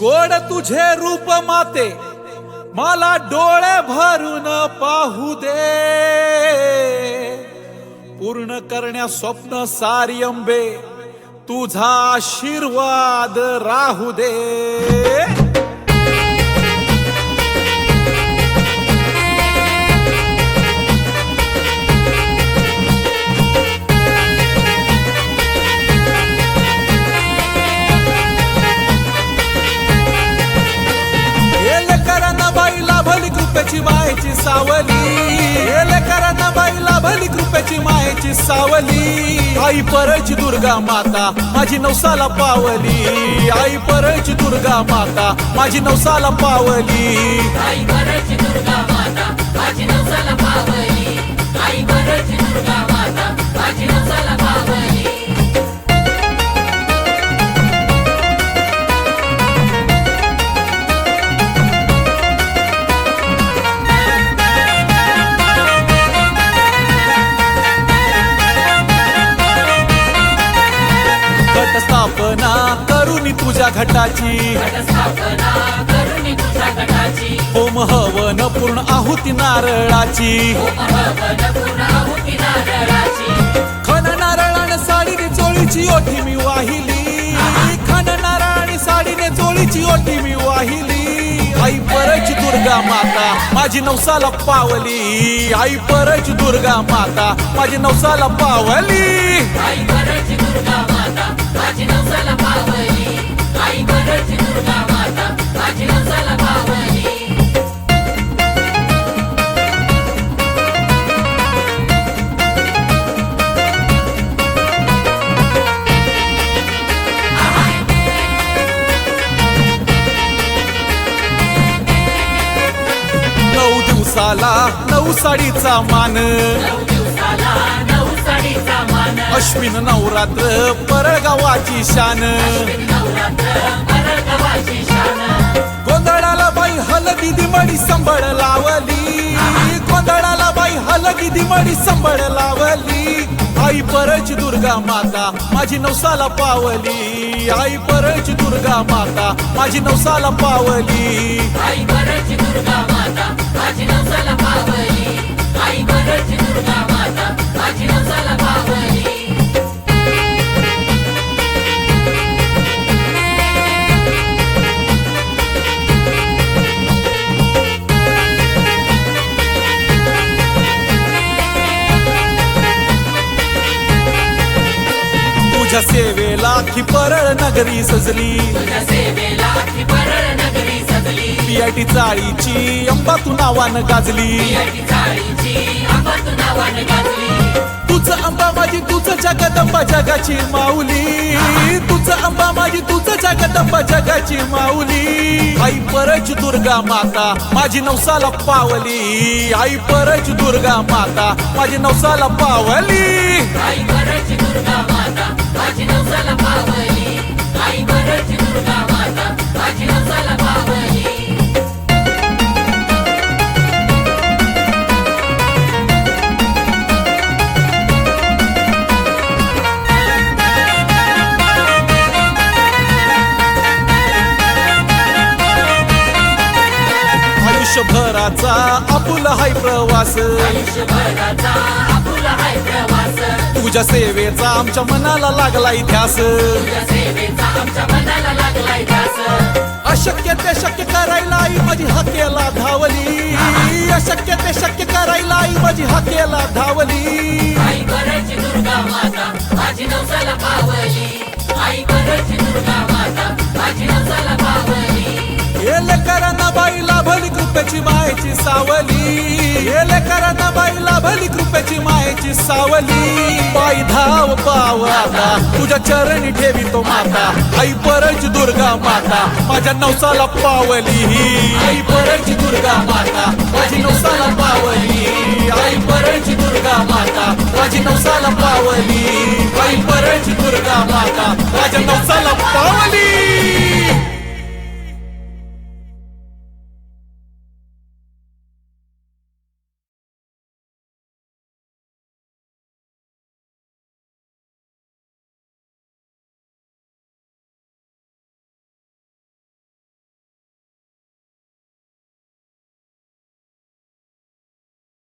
गोड तुझे रूप माते मला डोळे भरून पाहू दे. पूर्ण करण्या स्वप्न सारी अंबे तुझा आशीर्वाद राहू दे. कृपेची सावली. आई परच दुर्गा माता माझी नवसाला पावली. आई परच दुर्गा माता माझी नवसाला पावली. आई परच दुर्गा माता माझी नवसाला पावली. आई परच दुर्गा माता माझी नवसाला घटाची स्थापना होम हवन पूर्ण आहुती नारळाची. खन नारळाने साडीने चोळीची ओठी मी वाहिली. खन नारळाने साडीने चोळीची ओठी मी वाहिली. आई परच दुर्गा माता माझी नवसाला पावली. आई परच दुर्गा माता माझी नवसाला पावली. आई परच दुर्गा माता माझी नवसाला पावली. दिवसाला नऊ साडीचा मान. अश्विन नवरात्र परगावाची शान. शान गोंधळाला बाई हलगी दिमडी संबळ लावली. गोंधळाला बाई हलगी दिमडी संबळ लावली. आई परची दुर्गा माता माझी नवसाला पावली. आई परची दुर्गा माता माझी नवसाला पावली. आई दुर्गा तुझ्या सेवेला की परळ नगरी सजली. पियाटी चाळीची अंबा तू नावानं गाजली. तुझं अंबा माझी तुझं जगदंबा जगाची माऊली. तुझं अंबा माझी तुझं जगदंबा जगाची माऊली. आई परच दुर्गा माता माझी नवसाला पावली. आई परच दुर्गा माता माझी नवसाला पावली. आई बरची दुर्गा माता माझी नवसाला पावली. आई बरची दुर्गा माता. माझी नवसाला पावली. आयुष्यभराचा आपुला हाय प्रवास. आयुष्यभराचा आपुला हाय प्रवास तुझ्या सेवेचा आमच्या मनाला लागला इतिहास. अशक्य ते शक्य करायला आई माझी हाकेला धावली. अशक्य ते शक्य करायला आई माझी हाकेला धावली. आई बरची दुर्गा माता माझी नवसाला कृपेची सावली बाई धाव पाव आता. तुझ्या चरणी ठेवी तो माता. आई परज दुर्गा माता. माझ्या नवसाला पावली. आई परज दुर्गा माता. माझी नवसाला पावली. आई परज दुर्गा माता. माझी नवसाला पावली. आई परज दुर्गा माता. माझ्या नवसाला पावली.